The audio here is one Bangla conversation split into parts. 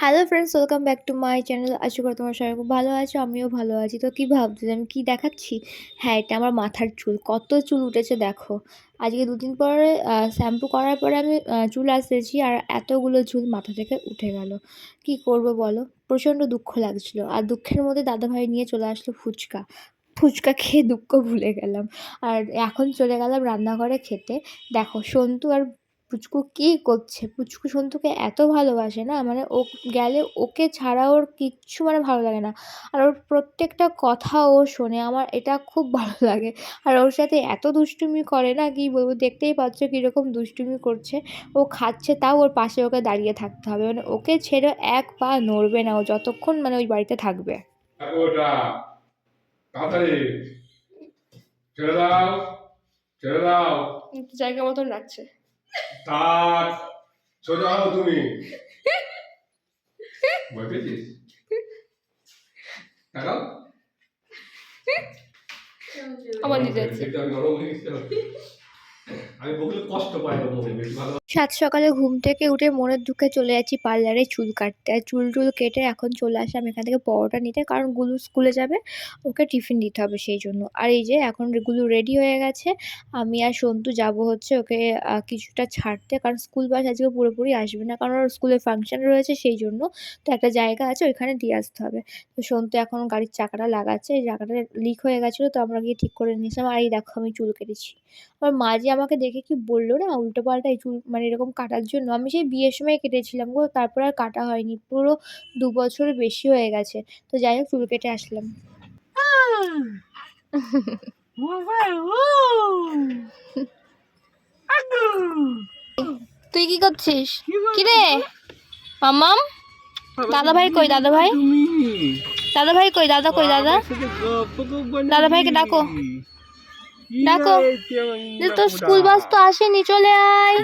Hello friends welcome back to my channel আশা করি তোমার সবাই খুব ভালো আছো, আমিও ভালো আছি। তো কী ভাবছ আমি কী দেখাচ্ছি? হ্যাঁ এটা আমার মাথার চুল। কত চুল উঠেছে দেখো। আজকে দুদিন পরে শ্যাম্পু করার পরে আমি চুল আসতেছি আর এতগুলো চুল মাথা থেকে উঠে গেল। কি করব বলো? প্রচণ্ড দুঃখ লাগছিল। আর দুঃখের মধ্যে দাদাভাই নিয়ে চলে আসলো ফুচকা। ফুচকা খেয়ে দুঃখ ভুলে গেলাম। আর এখন চলে গেলাম রান্নাঘরে খেতে। দেখো, সন্তু আর পুচকু কী করছে? পুচকু সন্তুকে এত ভালোবাসে না মানে ও গেলে ওকে ছাড়া ওর কিচ্ছু মানে ভালো লাগে না। আর ওর প্রত্যেকটা কথা ও শোনে, আমার এটা খুব ভালো লাগে। আর ওর সাথে এত দুষ্টুমি করে না, কি বলব, দেখতেই পাচ্ছ কীরকম দুষ্টুমি করছে। ও খাচ্ছে তাও ওর পাশে ওকে দাঁড়িয়ে থাকতে হবে। মানে ওকে ছেড়ে এক পা নড়বে না, ও যতক্ষণ মানে ওই বাড়িতে থাকবে। ওটা। তাড়াতাড়ি। ছেড়ে দাও ছেড়ে দাও। জায়গা মতন রাখছে। তার সোজা হও তুমি। ভয় পেয়েছিস? তাকাও আমার নরম আমি বললে কষ্ট পাই মনে বেশ ভালো। সাত সকালে ঘুম থেকে উঠে মনের দুঃখে চলে যাচ্ছি পার্লারে চুল কাটতে। আর চুল টুল কেটে এখন চলে আসলাম এখান থেকে পরোটা নিতে, কারণ গুলু স্কুলে যাবে, ওকে টিফিন দিতে হবে সেই জন্য। আর এই যে এখন গুলু রেডি হয়ে গেছে, আমি আর সন্তু যাব হচ্ছে ওকে কিছুটা ছাড়তে, কারণ স্কুল বাস আজকে পুরোপুরি আসবে না, কারণ ওর স্কুলে ফাংশন রয়েছে সেই জন্য, তো একটা জায়গা আছে ওইখানে দিয়ে আসতে হবে। তো সন্তু এখন গাড়ির চাকাটা লাগাচ্ছে, এই চাকাটা লিক হয়ে গেছিল, তো আমরা গিয়ে ঠিক করে নিয়েছিলাম, আর এই দেখো আমি চুল কেটেছি। আমার মা যে আমাকে দেখে কি বলল না উল্টো পাল্টা এই চুল মানে এরকম কাটার জন্য। আমি সেই বিয়ের সময় কেটেছিলাম গো তারপর আর কাটা হয়নি। পুরো দু বছরের বেশি হয়ে গেছে। তো যাই হোক চুল কেটে আসলাম। তুই কি করছিস? কি রে মামাম দাদা ভাই কই? দাদা ভাই দাদা ভাই কই? দাদা কই? দাদা? দাদা ভাইকে ডাকো। ডাকো যে তোর স্কুল বাস তো আসেনি চলে আয়।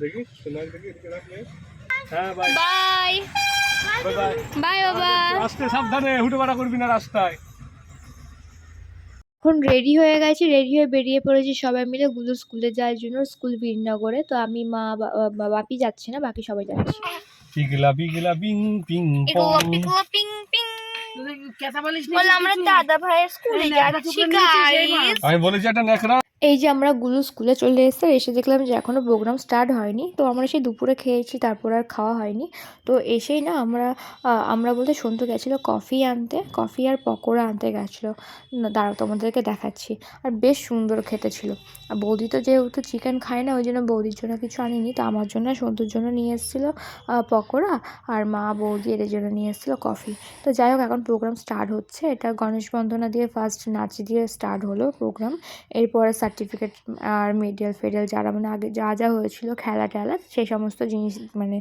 দেখি সোনার দেখি এদিকে রাখলে হ্যাঁ বাই বাই বাই বাবা। রাস্তায় সাবধানে হুটোপাটা করবি না রাস্তায়। এখন রেডি হয়ে গেছি রেডি হয়ে বেরিয়ে পড়েছি সবাই মিলে গুলো স্কুলে যাওয়ার জন্য স্কুল বীরনগরে তো আমি মা বাপি যাচ্ছি না বাকি সবাই যাচ্ছি। পিগলা পিগলা পিং পিং। পং বলে আমরা দাদা ভাইয়ের স্কুলে যাচ্ছি আমি বলেছি একটা নেকড়া এই যে আমরা গুলো স্কুলে চলে এসেছি এসে দেখলাম যে এখনও প্রোগ্রাম স্টার্ট হয়নি। তো আমরা সেই দুপুরে খেয়েছি তারপর আর খাওয়া হয়নি। তো এসেই না আমরা আমরা বলতে সন্তু গেছিল কফি আনতে। কফি আর পকোড়া আনতে গেছিল। না, দাঁড়াও তোমাদেরকে দেখাচ্ছি। আর বেশ সুন্দর খেতে ছিল। আর বৌদি তো যেহেতু চিকেন খায় না ওই জন্য বৌদির জন্য কিছু আনিনি। তো আমার জন্য সন্তুর জন্য নিয়ে এসেছিল পকোড়া। আর মা বৌদি এদের জন্য নিয়ে এসেছিল কফি তো যাই হোক এখন প্রোগ্রাম স্টার্ট হচ্ছে। এটা গণেশ বন্দনা দিয়ে ফার্স্ট নাচ দিয়ে স্টার্ট হলো প্রোগ্রাম এরপরে সার্টিফিকেট আর মেডেল ফেডেল যারা মানে আগে যা যা হয়েছিল, খেলা টেলা, সেই সমস্ত জিনিস মানে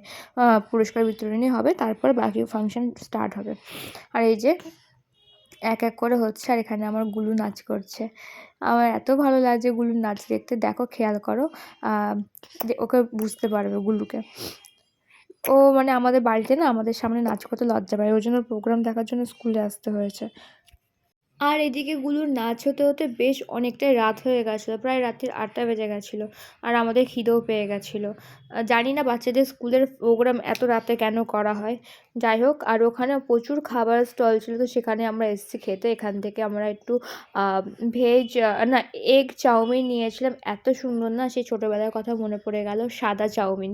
পুরস্কার বিতরণী হবে। তারপর বাকি ফাংশন স্টার্ট হবে। আর এই যে এক এক করে হচ্ছে, আর এখানে আমার গুলু নাচ করছে। আমার এত ভালো লাগছে গুলুর নাচ দেখতে। দেখো, খেয়াল করো ওকে বুঝতে পারবে গুলুকে। ও মানে আমাদের বাড়িতে না, আমাদের সামনে নাচ করতে লজ্জা পায়। ওই জন্য প্রোগ্রাম দেখার জন্য স্কুলে আসতে হয়েছে। আর এদিকে গুলুর নাচ হতে হতে বেশ অনেকটাই রাত হয়ে গেছিল, প্রায় রাত্রির আটটা বেজে গেছিল আর আমাদের খিদেও পেয়ে গেছিল। জানি না বাচ্চাদের স্কুলের প্রোগ্রাম এত রাতে কেন করা হয়। যাই হোক, আর ওখানে প্রচুর খাবার স্টল ছিল, তো সেখানে আমরা এসেছি খেতে। এখান থেকে আমরা একটু ভেজ না এগ চাউমিন নিয়েছিলাম। এত সুন্দর না, সেই ছোটোবেলার কথা মনে পড়ে গেল। সাদা চাউমিন।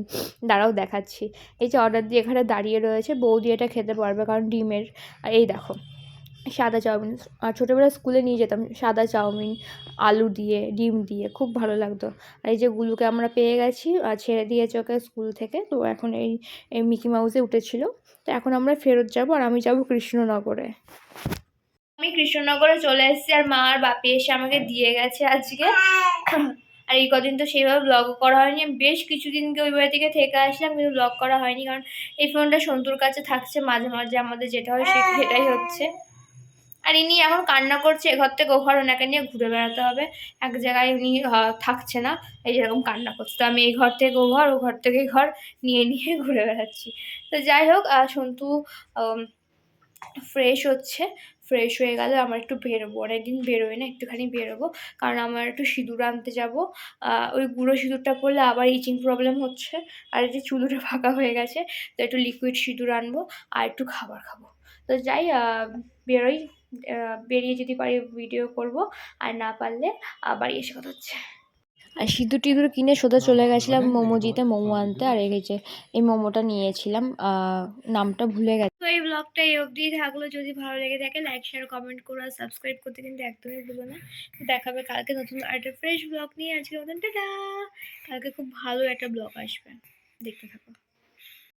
দাঁড়াও দেখাচ্ছি। এই যে অর্ডার দিয়ে এখানে দাঁড়িয়ে রয়েছে, বৌদি এটা খেতে পারবে কারণ ডিমের। এই দেখো। সাদা চাউমিন। আর ছোটোবেলায় স্কুলে নিয়ে যেতাম সাদা চাউমিন, আলু দিয়ে, ডিম দিয়ে, খুব ভালো লাগতো। আর এই যে গুলুকে আমরা পেয়ে গেছি, আর ছেড়ে দিয়েছে ওকে স্কুল থেকে, তো এখন এই এই মিকি মাউসে উঠেছিল। তো এখন আমরা ফেরত যাব আর আমি যাব কৃষ্ণনগরে। আমি কৃষ্ণনগরে চলে এসেছি আর মা আর বাপি এসে আমাকে দিয়ে গেছে আজকে। আর এই কদিন তো সেইভাবে ব্লগ করা হয়নি। আমি বেশ কিছুদিনকে ওই বাড়ি থেকে থেকে আসলাম, কিন্তু ব্লগ করা হয়নি, কারণ এই ফোনটা সন্তুর কাছে থাকছে মাঝে মাঝে, আমাদের যেটা হয় সেটাই হচ্ছে। আর ইনি এখন কান্না করছে, এ ঘর থেকে ও ঘর ওনাকে নিয়ে ঘুরে বেড়াতে হবে। এক জায়গায় উনি থাকছে না, এই যেরকম কান্না করছে। তো আমি এই ঘর থেকে ও ঘর ও ঘর থেকে ঘর নিয়ে নিয়ে ঘুরে বেড়াচ্ছি। তো যাই হোক সন্তু ফ্রেশ হচ্ছে। ফ্রেশ হয়ে গেলে আমার একটু বেরোবো। অনেকদিন বেরোয় না, একটুখানি বেরোবো। কারণ আমার একটু সিঁদুর আনতে যাব। ওই গুঁড়ো সিঁদুরটা পরলে আবার ইচিং প্রবলেম হচ্ছে। আর এই যে চুলুটা ফাঁকা হয়ে গেছে, তো একটু লিকুইড সিঁদুর আনব আর একটু খাবার খাব। তো যাই বেরোই। বেরিয়ে যদি পারি ভিডিও করব আর না পারলে আবার এসে কথা হচ্ছে। আর সিঁদুর টিঁদুর কিনে সোজা চলে গেছিলাম মোমোজিতে মোমো আনতে আর যে এই মোমোটা নিয়েছিলাম নামটা ভুলে গেছে। তো এই ব্লগটা এই অবধি থাকল। যদি ভালো লেগে থাকে লাইক শেয়ার কমেন্ট করো আর সাবস্ক্রাইব করতে কিন্তু একদমই ভুলো না। দেখাবে কালকে নতুন একটা ফ্রেশ ব্লগ নিয়ে। আজকে মতন টাটা! কালকে খুব ভালো একটা ব্লগ আসবে। দেখতে থাকো।